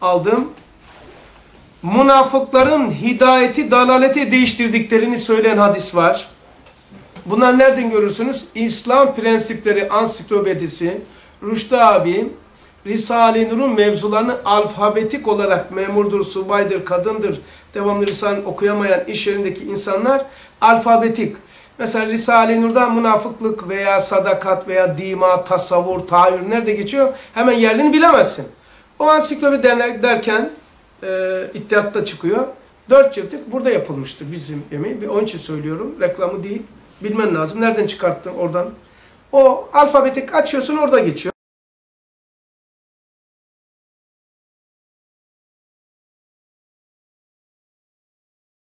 aldım. Münafıkların hidayeti, dalaleti değiştirdiklerini söyleyen hadis var. Bunlar nereden görürsünüz? İslam Prensipleri Ansiklopedisi, Rüştü abi, Risale-i Nur'un mevzularını alfabetik olarak memurdur, subaydır, kadındır, devamlı Risale okuyamayan iş yerindeki insanlar alfabetik. Mesela Risale-i Nur'da münafıklık veya sadakat veya dima, tasavvur, tahayyül nerede geçiyor? Hemen yerini bilemezsin. O ansiklopedi derler- derken e, iddiatta çıkıyor. Dört ciltlik burada yapılmıştır bizim emeği. Bir Onun için söylüyorum. Reklamı değil. Bilmen lazım. Nereden çıkarttın oradan? O alfabetik açıyorsun orada geçiyor.